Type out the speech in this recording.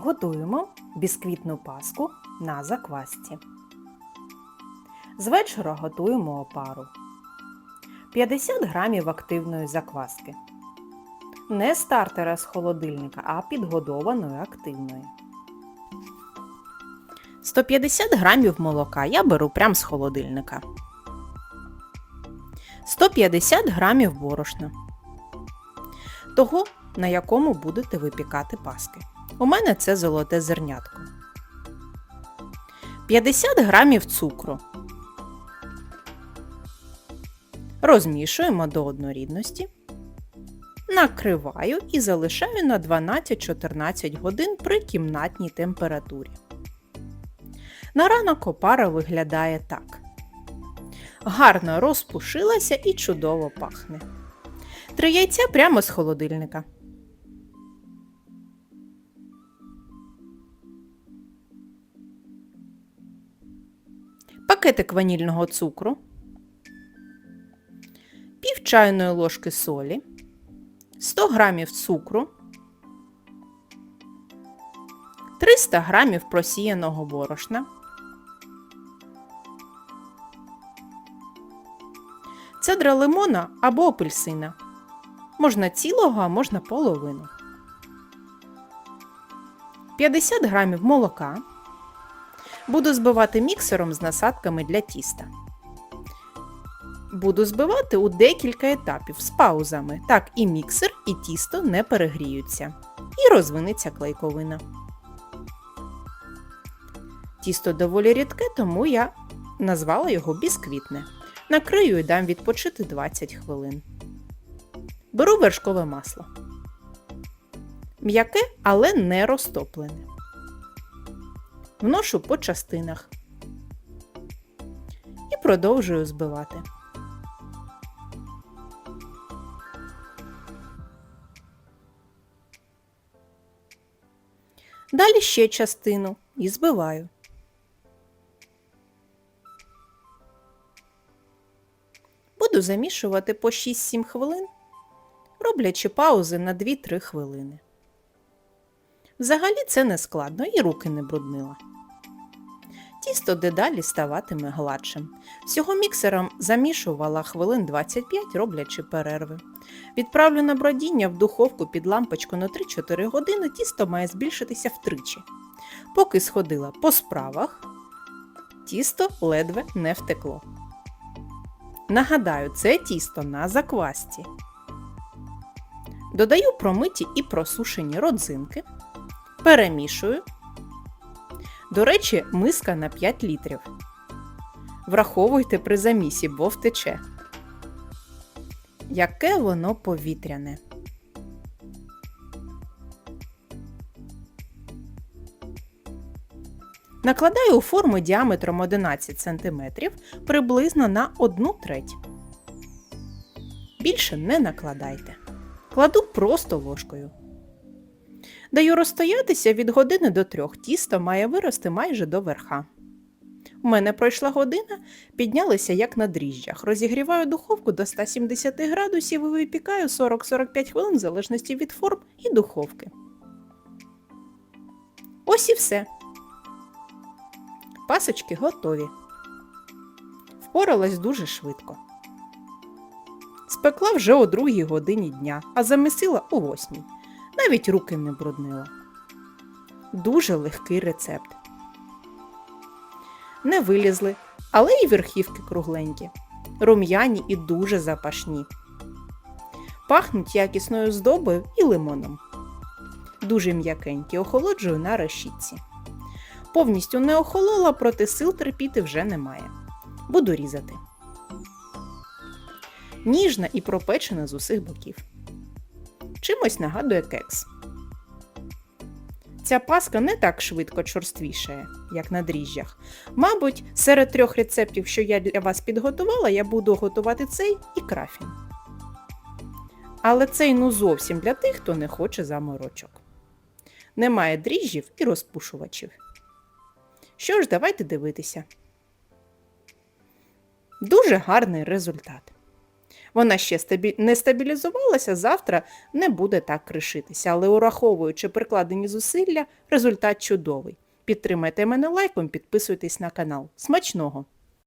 Готуємо бісквітну паску на заквасці. З вечора готуємо опару. 50 грамів активної закваски. Не стартера з холодильника, а підгодованої активної. 150 грамів молока я беру прямо з холодильника. 150 грамів борошна. Того, на якому будете випікати паски. У мене це золоте зернятко. 50 грамів цукру. Розмішуємо до однорідності. Накриваю і залишаю на 12-14 годин при кімнатній температурі. На ранок опара виглядає так. Гарно розпушилася і чудово пахне. Три яйця прямо з холодильника. Пакетик ванільного цукру, пів чайної ложки солі, 100 грамів цукру, 300 грамів просіяного борошна, цедра лимона або апельсина. Можна цілого, а можна половину. 50 грамів молока. Буду збивати міксером з насадками для тіста. Буду збивати у декілька етапів з паузами. Так і міксер, і тісто не перегріються. І розвинеться клейковина. Тісто доволі рідке, тому я назвала його бісквітне. Накрию і дам відпочити 20 хвилин. Беру вершкове масло. М'яке, але не розтоплене. Вношу по частинах. І продовжую збивати. Далі ще частину і збиваю. Буду замішувати по 6-7 хвилин, роблячи паузи на 2-3 хвилини. Взагалі це не складно і руки не бруднила. Тісто дедалі ставатиме гладшим. Всього міксером замішувала хвилин 25, роблячи перерви. Відправлю на бродіння в духовку під лампочку на 3-4 години, тісто має збільшитися втричі. Поки сходила по справах, тісто ледве не втекло. Нагадаю, це тісто на заквасці. Додаю промиті і просушені родзинки. Перемішую. До речі, миска на 5 літрів. Враховуйте при замісі, бо втече. Яке воно повітряне. Накладаю у форму діаметром 11 см приблизно на 1 треть. Більше не накладайте. Кладу просто ложкою. Даю розстоятися від години до трьох. Тісто має вирости майже до верха. У мене пройшла година, піднялися як на дріжджах. Розігріваю духовку до 170 градусів і випікаю 40-45 хвилин в залежності від форм і духовки. Ось і все. Пасочки готові. Впоралась дуже швидко. Спекла вже о другій годині дня, а замісила о восьмій. Навіть руки не бруднила. Дуже легкий рецепт. Не вилізли, але й верхівки кругленькі, рум'яні і дуже запашні. Пахнуть якісною здобою і лимоном. Дуже м'якенькі, охолоджую на решітці. Повністю не охолола, проте сил терпіти вже немає. Буду різати. Ніжна і пропечена з усіх боків. Чимось нагадує кекс. Ця паска не так швидко чорствішає, як на дріжджах. Мабуть, серед трьох рецептів, що я для вас підготувала, я буду готувати цей і крафін. Але цей ну зовсім для тих, хто не хоче заморочок. Немає дріжджів і розпушувачів. Що ж, давайте дивитися. Дуже гарний результат. Вона ще стабі... не стабілізувалася, завтра не буде так кришитися, але ураховуючи прикладені зусилля, результат чудовий. Підтримайте мене лайком, підписуйтесь на канал. Смачного!